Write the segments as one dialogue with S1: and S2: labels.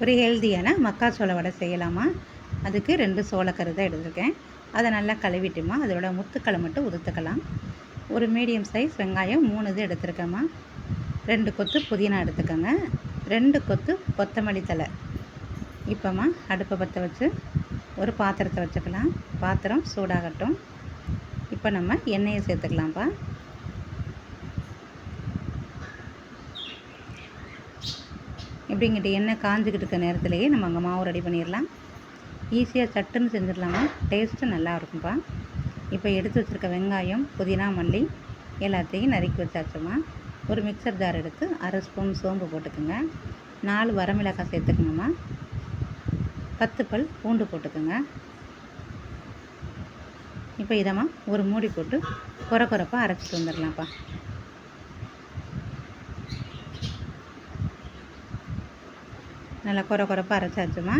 S1: ஒரு ஹெல்த்தியான மக்காச்சோள வடை செய்யலாமா? அதுக்கு ரெண்டு சோளக்கரு தான் எடுத்திருக்கேன். அதை நல்லா கழுவிட்டுமா அதோட முத்துக்களை மட்டும் உதுத்துக்கலாம். ஒரு மீடியம் சைஸ் வெங்காயம் மூணு இது எடுத்துருக்கேம்மா. ரெண்டு கொத்து புதினா எடுத்துக்கோங்க. ரெண்டு கொத்து கொத்தமல்லி தலை இப்போம்மா அடுப்பை பற்ற வச்சு ஒரு பாத்திரத்தை வச்சுக்கலாம். பாத்திரம் சூடாகட்டும். இப்போ நம்ம எண்ணெயை சேர்த்துக்கலாம்ப்பா. இப்படிங்கிட்டு எண்ணெய் காஞ்சிக்கிட்டு இருக்க நேரத்துலேயே நம்ம அங்கே மாவு ரெடி பண்ணிடலாம். ஈஸியாக சட்டுன்னு செஞ்சிடலாமா? டேஸ்ட்டு நல்லா இருக்கும்ப்பா இப்போ எடுத்து வச்சுருக்க வெங்காயம் புதினா மல்லி எல்லாத்தையும் நறுக்கி வச்சாச்சுமா? ஒரு மிக்சர் ஜார் எடுத்து அரை ஸ்பூன் சோம்பு போட்டுக்கோங்க. நாலு வரமிளகாய் சேர்த்துக்கணுமா? பத்து பல் பூண்டு போட்டுக்கோங்க. இப்போ இதம்மா ஒரு மூடி போட்டு குறை குறைப்பாக அரைச்சிட்டு வந்துடலாம்ப்பா. நல்லா குறை குறைப்பாக அரைச்சாச்சுமா.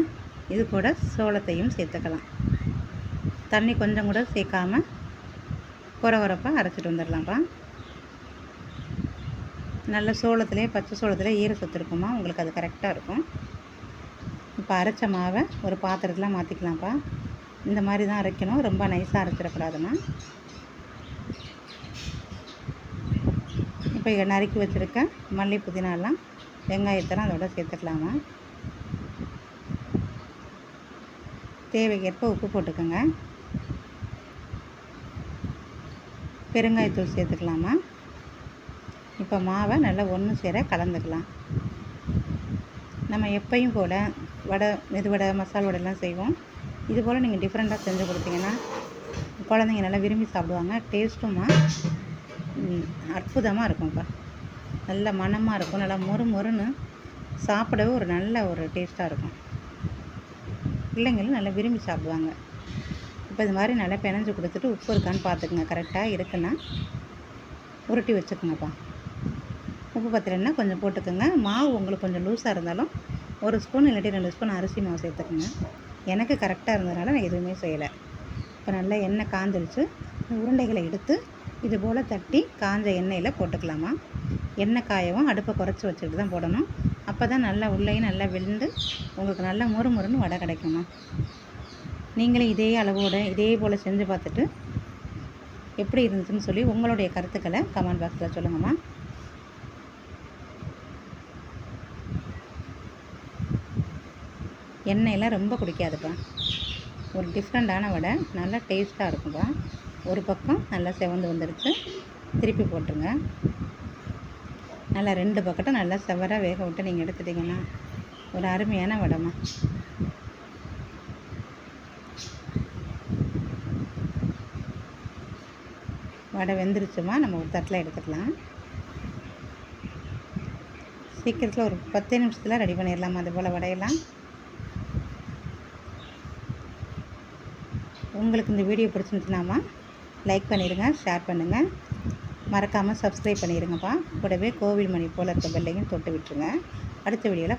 S1: இது கூட சோளத்தையும் சேர்த்துக்கலாம். தண்ணி கொஞ்சம் கூட சேர்க்காமல் குறை குறைப்பாக அரைச்சிட்டு வந்துடலாம்ப்பா. நல்ல சோளத்துலேயே பச்சை சோளத்தில் ஈர சொத்து இருக்குமா? உங்களுக்கு அது கரெக்டாக இருக்கும். இப்போ அரைச்ச மாவை ஒரு பாத்திரத்தில் மாற்றிக்கலாம்ப்பா இந்த மாதிரி தான் அரைக்கணும். ரொம்ப நைஸாக அரைச்சிடக்கூடாதுமா. இப்போ நறுக்கி வச்சுருக்க மல்லி புதினாலாம் வெங்காயத்தெல்லாம் அதோட சேர்த்துக்கலாமா? தேவைக்கேற்ப உப்பு போட்டுக்கோங்க. பெருங்காயத்தூள் சேர்த்துக்கலாமா? இப்போ மாவை நல்லா ஒன்று சேர கலந்துக்கலாம். நம்ம எப்பையும் போல் வடை மெதுவடை மசால் வடைலாம் செய்வோம். இது போல் நீங்கள் டிஃப்ரெண்ட்டாக செஞ்சு கொடுத்தீங்கன்னா குழந்தைங்க நல்லா விரும்பி சாப்பிடுவாங்க. டேஸ்ட்டுமா அற்புதமாக இருக்கும்ப்பா. நல்ல மணமாக இருக்கும். நல்லா மொறு மொறுன்னு சாப்பிடவே ஒரு நல்ல ஒரு டேஸ்ட்டாக இருக்கும். பிள்ளைங்களும் நல்லா விரும்பி சாப்பிடுவாங்க. இப்போ இது மாதிரி நல்லா பிணைஞ்சு கொடுத்துட்டு உப்பு இருக்கான்னு பார்த்துக்குங்க. கரெக்டாக இருக்குன்னா உருட்டி வச்சுக்கோங்கப்பா. உப்பு பத்திரன்னா கொஞ்சம் போட்டுக்கோங்க. மாவு உங்களுக்கு கொஞ்சம் லூஸாக இருந்தாலும் ஒரு ஸ்பூன் இல்லாட்டி ரெண்டு ஸ்பூன் அரிசி மாவு சேர்த்துக்குங்க. எனக்கு கரெக்டாக இருந்ததுனால நான் எதுவுமே செய்யலை. இப்போ நல்லா எண்ணெய் காஞ்சிருச்சு. உருண்டைகளை எடுத்து இது போல் தட்டி காஞ்ச எண்ணெயில் போட்டுக்கலாமா? எண்ணெய் காயவும் அடுப்பை குறைச்சி வச்சுட்டு தான் போடணும். அப்போ தான் நல்லா உள்ளேயும் நல்லா வெந்து உங்களுக்கு நல்லா முறு முறுன்னு வடை கிடைக்குமா நீங்களும் இதே அளவோடு இதே போல் செஞ்சு பார்த்துட்டு எப்படி இருந்துச்சுன்னு சொல்லி உங்களுடைய கருத்துக்களை கமெண்ட் பாக்ஸில் சொல்லுங்கம்மா. எண்ணெயெல்லாம் ரொம்ப குடிக்காதுப்பா. ஒரு டிஃப்ரெண்ட்டான வடை நல்லா டேஸ்ட்டாக இருக்கும்ப்பா. ஒரு பக்கம் நல்லா செவந்து வந்துடுச்சு திருப்பி போட்டுருங்க. நல்லா ரெண்டு பக்கட்டும் நல்லா செவராக வேக விட்டு நீங்கள் எடுத்துட்டிங்கன்னா ஒரு அருமையான வடைமா வடை வெந்துருச்சுமா? நம்ம ஒரு தட்டில் எடுத்துக்கலாம். சீக்கிரத்தில் ஒரு பத்து நிமிஷத்தில் ரெடி பண்ணிடலாமா அது போல் வடையெல்லாம்? உங்களுக்கு இந்த வீடியோ பிடிச்சிருந்துச்சுனாமா லைக் பண்ணிடுங்க ஷேர் பண்ணுங்கள் மறக்காமல் சப்ஸ்கிரைப் பண்ணிடுங்கப்பா கூடவே கோவில் மணி போல் இருக்க பெல்லையும் தொட்டு விட்டுருங்க. அடுத்த வீடியோவில்